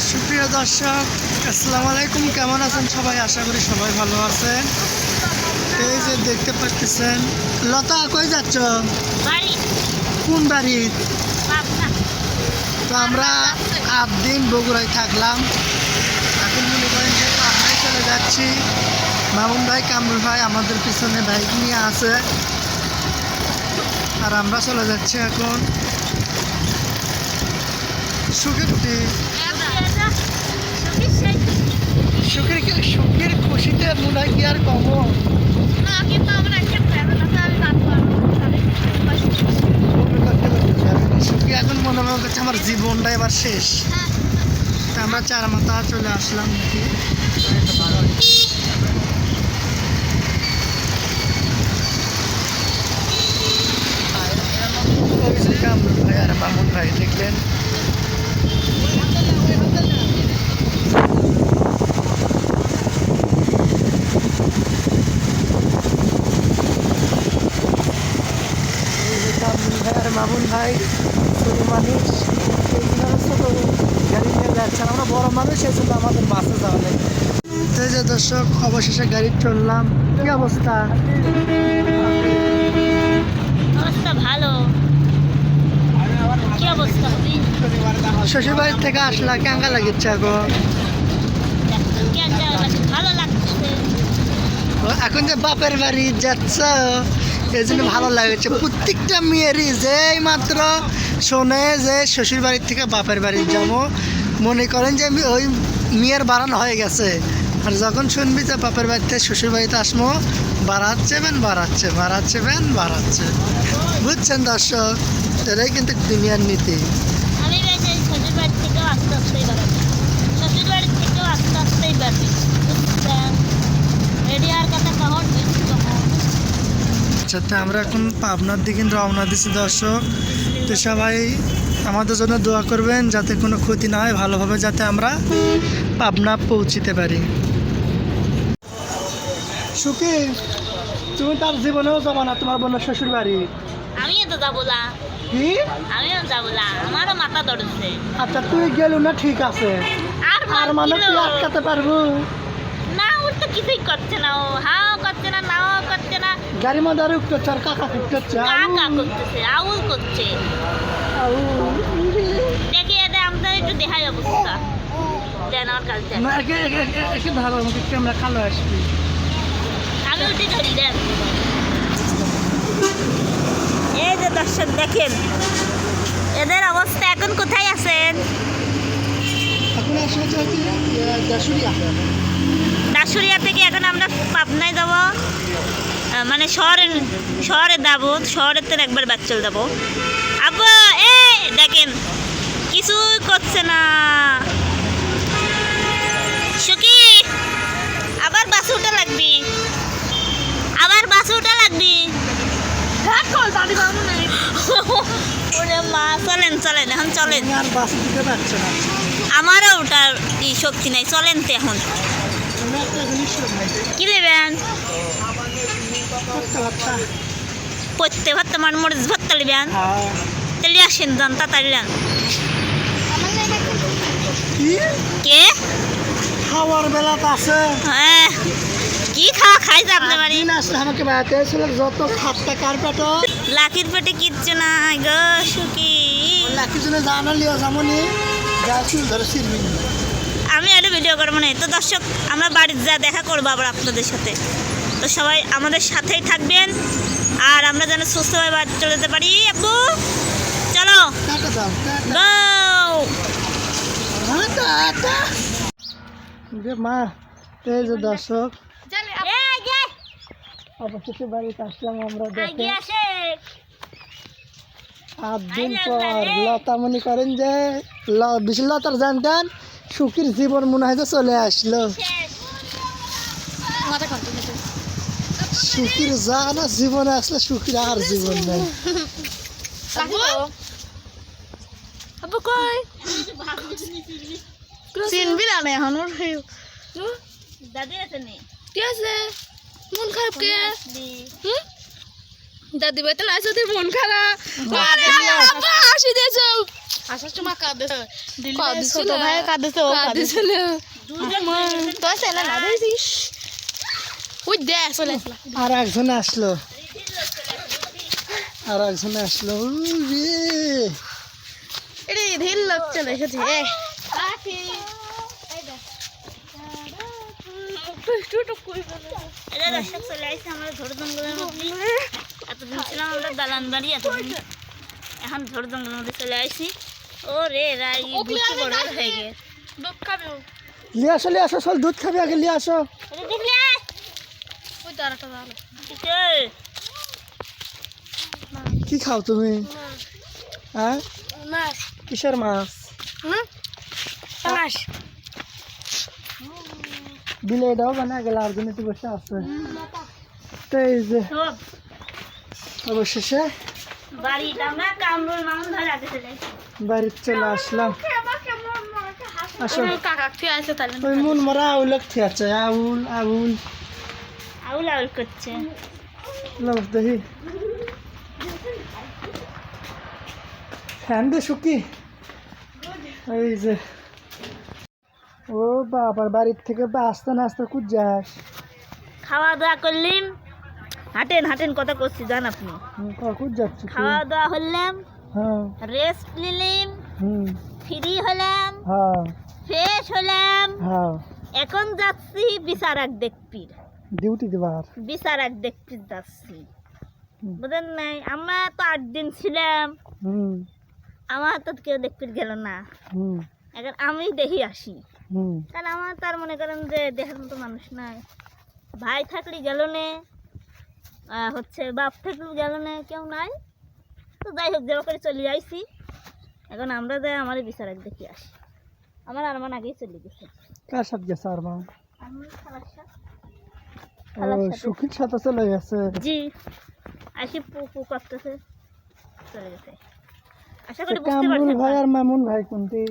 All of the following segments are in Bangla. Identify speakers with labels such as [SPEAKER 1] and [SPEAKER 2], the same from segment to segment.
[SPEAKER 1] সুপ্রিয় দর্শক আসসালামু আলাইকুম। কেমন আছেন সবাই? আশা করি সবাই ভালো আছেন। এই যে দেখতে পাচ্ছেন লতা কই যাচ্ছ?
[SPEAKER 2] বাড়ি।
[SPEAKER 1] কোন বাড়ি? তো আমরা আট দিন বগুড়ায় থাকলাম। এখন মনে করেন যে পাবনায় চলে যাচ্ছি। মামুন ভাই কামরুল ভাই আমাদের পিছনে বাইক নিয়ে আছে। আর আমরা চলে যাচ্ছি এখন সুখের সুখের সুখের খুশিতে মনে হয় কি আর কম সুখী এখন মনে মনে করছে আমার জীবনটা এবার শেষ। তা আমরা চার মাথা চলে আসলাম নাকি কামরুল ভাই আর মামুন ভাই দেখলেন এই যে কামরুল ভাই আর মামুন ভাই ছোট মানুষ এইগুলো ছোট গাড়ি নিয়ে যাচ্ছেন। আমরা বড় মানুষ এই জন্য আমাদের বাসে যাওয়া নেই। এই যে দর্শক অবশেষে গাড়ি চললাম। কি অবস্থা?
[SPEAKER 2] অবস্থা ভালো। কি অবস্থা
[SPEAKER 1] শ্বশুর বাড়ির থেকে আসলা কেঙ্গা লাগিচ্ছে এখন
[SPEAKER 2] ভালো লাগছে।
[SPEAKER 1] এখন যে বাপের বাড়ি যাচ্ছ এই জন্য ভালো লাগছে। প্রত্যেকটা মেয়েরই যেই মাত্র শোনে যে শ্বশুর বাড়ির থেকে বাপের বাড়ি যাব, মনে করেন যে আমি ওই মেয়ের বাড়ানো হয়ে গেছে। আর যখন শুনবি যে বাপের বাড়িতে শ্বশুর বাড়িতে আসব বাড়াচ্ছে বেন, বাড়াচ্ছে বাড়াচ্ছে বেন, বাড়াচ্ছে। বুঝছেন দর্শক? এটাই কিন্তু দুনিয়ার নীতি
[SPEAKER 2] আমি বেশ এই শ্বশুর বাড়ি থেকেও আস্তে আস্তেই বেড়াচ্ছি শ্বশুর বাড়ি থেকেও আস্তে আস্তেই বেড়াচ্ছি রেডিয়ার কথা কখন কখন
[SPEAKER 1] আচ্ছা তো আমরা এখন পাবনার দিকে রওনা দিচ্ছি দর্শক। তো সবাই আমাদের জন্য দোয়া করবেন যাতে কোনো ক্ষতি না হয় ভালোভাবে যাতে আমরা পাবনা পৌঁছিতে পারি। সুখী তুমি তার জীবনেও যাব না তোমার বোনের শ্বশুর বাড়ি
[SPEAKER 2] আমিও তো যাব না।
[SPEAKER 1] কি?
[SPEAKER 2] আমিও যাব না আমারও মাথা ধরেছে।
[SPEAKER 1] আচ্ছা তুই গেলু না ঠিক আছে।
[SPEAKER 2] আর
[SPEAKER 1] আর মানুষ তুই আটকাতে পারব।
[SPEAKER 2] না ওর তো কিছুই করছে না ও। হাও করছে না নাও করছে
[SPEAKER 1] গাড়ি মধ্যে আর কাকা
[SPEAKER 2] কাকা করতেছে আউল করছে। দেখি এটা আমাদের একটু দেখাই অবস্থা দেন আমার কাছে দেন।
[SPEAKER 1] না একে একে একে- একে ধরো আমাকে ক্যামেরা কালো আসবি।
[SPEAKER 2] আমি উঠে ধরি দেন। এই যে দর্শক দেখেন। এদের অবস্থা এখন কোথায় আছেন?
[SPEAKER 1] এখন আসলে দাসুরিয়া
[SPEAKER 2] দাসুরিয়া থেকে এখন আমরা পাবনায় যাব। মানে শহরে শহরে যাব শহরের তো একবার ব্যাগ চলে যাব। আব্বু এ দেখেন কিছুই করছে না। সুকি আবার বাস উঠা লাগবি। আবার লাগবি। ওরে মা চলেন চলেন এখন চলেন। আমারও ওটার শক্তি নাই চলেন তো এখন। কি পড়তে ভর্তা মার মরিচ ভর্তা নেবেন
[SPEAKER 1] হ্যাঁ
[SPEAKER 2] তাহলে আসেন যান তাড়াতাড়ি যান।
[SPEAKER 1] কে? খাওয়ার বেলা তো আছে।
[SPEAKER 2] হ্যাঁ কি খাওয়া খাইছে আপনার বাড়ি?
[SPEAKER 1] আমাকে বেড়াতে এসেছিল যত খাটটা কার্পেট
[SPEAKER 2] লাকির পেটে কিচ্ছু নাই গো সুখী।
[SPEAKER 1] লাকি জন্য জানা লিও যেমনই যা ধরে সিরবি
[SPEAKER 2] আমি একটা ভিডিও করব না। তো দর্শক আমরা বাড়িতে যা দেখা করব আবার আপনাদের সাথে। তো সবাই আমাদের সাথেই থাকবেন। আর আমরা যেন সুস্থভাবে বাড়ি চলে যেতে পারি। আব্বু চলো।
[SPEAKER 1] মা এই যে দর্শক। অবশেষে বাড়িতে আসলাম আমরা দেখে দিন পর লতা মনে করেন যে ল- বিশাল লতার জানতেন সুখীর জীবন মনে হয় যে চলে আসলো। সুখীর জানা জীবনে আসলে সুখীর আর জীবন নেই
[SPEAKER 3] চিনবি না এখন ওর
[SPEAKER 2] দাদি আছে নি
[SPEAKER 3] কি আছে মন খারাপ কে দাদি বাড়িতে না আসতে মন খারাপ আরে হাসি দিয়েছে আসার সময় কাঁদেছে ছোট ভাই কাঁদেছে ও কাঁদেছিল তো ছেলে না দিয়েছিস ওই দেখ চলে আসলা।
[SPEAKER 1] আর একজন আসলো। আর একজন আসলো উ রে।
[SPEAKER 3] এটা ধীর লোক চলে এসেছে
[SPEAKER 2] এখন ঝোড় জঙ্গলের মধ্যে চলে আসছি। ও রে রাই বড় হয়ে গেছে।
[SPEAKER 3] দুধ খাবে।
[SPEAKER 1] লিয়ে আসো আসো দুধ খাবি আগে লিয়ে আসো
[SPEAKER 2] এটা দেখলে
[SPEAKER 3] ওই দাঁড়াটা দাঁড়াল
[SPEAKER 2] কিসের?
[SPEAKER 1] কি? খাও তুমি? হ্যাঁ?
[SPEAKER 3] মাছ।
[SPEAKER 1] কিসের মাছ?
[SPEAKER 3] হুম? মাছ
[SPEAKER 1] বিলে এটাও বানা গেল আর জন্য তো বসে আছে। তো এই যে অবশেষে
[SPEAKER 2] রাখতে চলে
[SPEAKER 1] আসলাম। আসো
[SPEAKER 3] কাকা আছে তাহলে।
[SPEAKER 1] মন মারা আউল আছে আউল আউল।
[SPEAKER 2] আউল আউল করছে।
[SPEAKER 1] দেখি। ফ্যান দে শুকি এই যে। ও বাবার বাড়ির থেকে আসতে না আসতে কুদ যাস।
[SPEAKER 2] খাওয়া দাওয়া করলিম হাঁটেন হাঁটেন কথা করছি জান আপনি।
[SPEAKER 1] কুদ যাচ্ছ?
[SPEAKER 2] খাওয়া দাওয়া হলাম
[SPEAKER 1] হ্যাঁ।
[SPEAKER 2] রেস্ট নিলাম
[SPEAKER 1] হুম।
[SPEAKER 2] ফ্রি হলাম
[SPEAKER 1] হ্যাঁ।
[SPEAKER 2] ফ্রেশ হলাম
[SPEAKER 1] হ্যাঁ।
[SPEAKER 2] এখন যাচ্ছি বিচারক দেখপির
[SPEAKER 1] ডিউটি দিবার।
[SPEAKER 2] বিচারক দেখপির যাচ্ছি।
[SPEAKER 1] হুম।
[SPEAKER 2] বুঝলেন নাই? আমরা তো আট দিন ছিলাম। আমার তো কেউ দেখপির গেল না। এখন আমি দেখি আসি। কারণ আমার তার মনে করেন যে দেখার মতো মানুষ নাই। ভাই থাকলে গেল নে। হচ্ছে বাপ থাকলেও গেল নে কেউ নাই। তো যাই হোক যেবা করে চলে আইছি। এখন আমরা যাই আমার বিচারক দেখি আসি। আমার আরমান আগেই চলে গেছে।
[SPEAKER 1] কার সাথে গেছে আর মা
[SPEAKER 2] আমার খালার সাথে।
[SPEAKER 1] সুখীর সাথে চলে গেছে।
[SPEAKER 2] জি আসি পু পু করতেছে চলে গেছে। আশা করি বুঝতে পারছেন
[SPEAKER 1] ভাই আর মামুন ভাই কোনটি?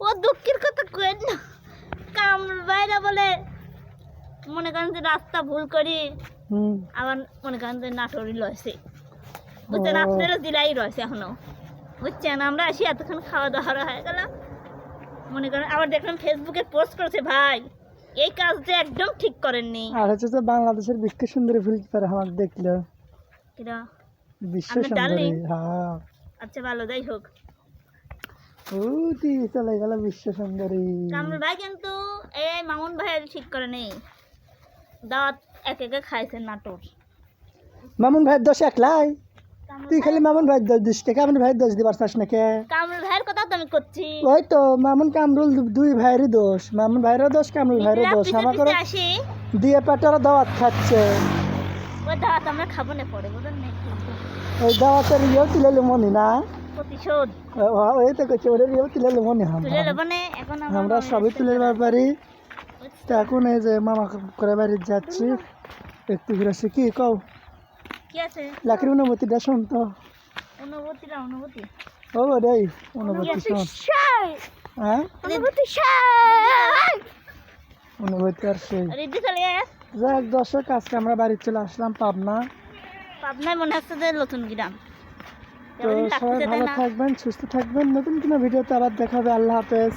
[SPEAKER 1] ও,
[SPEAKER 2] দুঃখের কথা কেন না। কামরুল ভাইরা বলে মনে করেন যে রাস্তা ভুল করি আবার মনে করেন যে নাটোরই রয়েছে বুঝছেন জেলাই রয়েছে এখনও। বুঝছেন আমরা আসি এতক্ষণ খাওয়া দাওয়া হয়ে গেল মনে করেন আবার দেখলাম ফেসবুকে পোস্ট করেছে ভাই এই কাজটা একদম ঠিক করেননি।
[SPEAKER 1] আর হচ্ছে যে বাংলাদেশের বিশ্ব সুন্দরী ফিল্টার আমার দেখল?
[SPEAKER 2] কিরা?
[SPEAKER 1] বিশ্ব সুন্দরী হ্যাঁ।
[SPEAKER 2] আচ্ছা ভালো যাই হোক।
[SPEAKER 1] ও দি চলে গেল বিশ্ব সুন্দরী।
[SPEAKER 2] কামরুল ভাই কিন্তু এই মামুন ভাইয়ের ঠিক করে নেই। দাওয়াত এক একে খাইছে নাটোর।
[SPEAKER 1] মামুন ভাইয়ের দোষ একলাই
[SPEAKER 2] কামরুল
[SPEAKER 1] তুই খালি মামুন ভাইয়ের দোষ দিস মামুন ভাইয়ের দোষ দিবার চাস নাকি
[SPEAKER 2] কামরুল আমি করছি।
[SPEAKER 1] ওই তো মামুন কামরুল দুই ভাইয়েরই দোষ। মামুন ভাইয়েরও দোষ কামরুল ভাইয়েরও দোষ। আমার
[SPEAKER 2] আসি।
[SPEAKER 1] দিয়ে পেটারও দাওয়াত খাচ্ছে।
[SPEAKER 2] ওই দাওয়াত আমরা খাব না পরে বুঝলেন না।
[SPEAKER 1] ওই দাওয়াতের ইয়েও তুলে মনি না
[SPEAKER 2] প্রতিশোধ।
[SPEAKER 1] ওই তো করছে ওদের ইয়েও তুলে মনি
[SPEAKER 2] আমরা।
[SPEAKER 1] সবই তুলে পারি এখন এই যে মামা করে বাড়ি যাচ্ছি। একটু ঘুরে আসি। কি কও? লাকড়ি অনুমতিটা শোন তো।
[SPEAKER 2] অনুভূতিটা অনুভূতি।
[SPEAKER 1] ও রে অনুভূতি শোন হ্যাঁ
[SPEAKER 2] অনুভূতি
[SPEAKER 1] অনুভূতি আর সেই
[SPEAKER 2] রেডি চলে
[SPEAKER 1] যাক দর্শক আজকে আমরা বাড়ি চলে আসলাম পাবনা।
[SPEAKER 2] পাবনায় মনে হচ্ছে যে নতুন গ্রাম।
[SPEAKER 1] তো সবাই ভালো থাকবেন সুস্থ থাকবেন। নতুন কোনো ভিডিওতে আবার দেখা হবে। আল্লাহ হাফেজ।